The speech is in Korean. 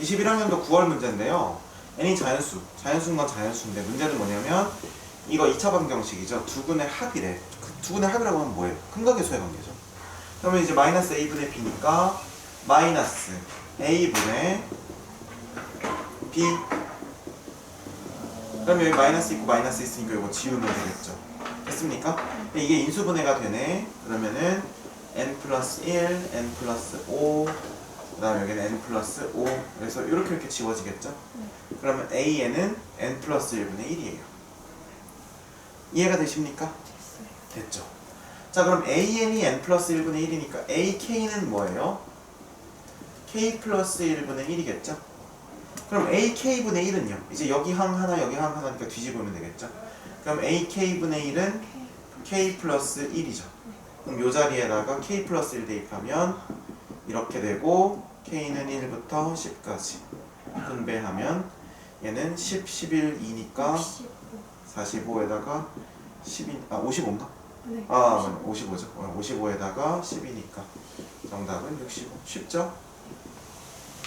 21학년도 9월 문제인데요. n이 자연수, 자연수인 건 자연수인데 문제는 뭐냐면 이거 2차 방정식이죠. 두 근의 합이래. 그 두 근의 합이라고 하면 뭐예요? 근각의 수의 관계죠. 그러면 이제 마이너스 a분의 b니까 마이너스 a분의 b 그러면 여기 마이너스 있고 마이너스 있으니까 이거 지우면 되겠죠. 됐습니까? 이게 인수분해가 되네. 그러면은 n 플러스 1, n 플러스 5, 그 다음에 여기는 n 플러스 5. 그래서 이렇게 이렇게 지워지겠죠? 그러면 an은 n 플러스 1분의 1이에요. 이해가 되십니까? 됐죠. 자, 그럼 an이 n 플러스 1분의 1이니까 ak는 뭐예요? k 플러스 1분의 1이겠죠? 그럼 ak분의 1은요? 이제 여기 항 하나, 여기 항 하나니까 뒤집으면 되겠죠? 그럼 ak분의 1은 k 플러스 1이죠. 그럼 요 자리에다가 k 플러스 1 대입하면 이렇게 되고 k는 1부터 10까지 분배하면 얘는 10, 11, 2니까 45에다가 12, 아 55인가? 네. 아 55죠. 55에다가 10이니까 정답은 65. 쉽죠?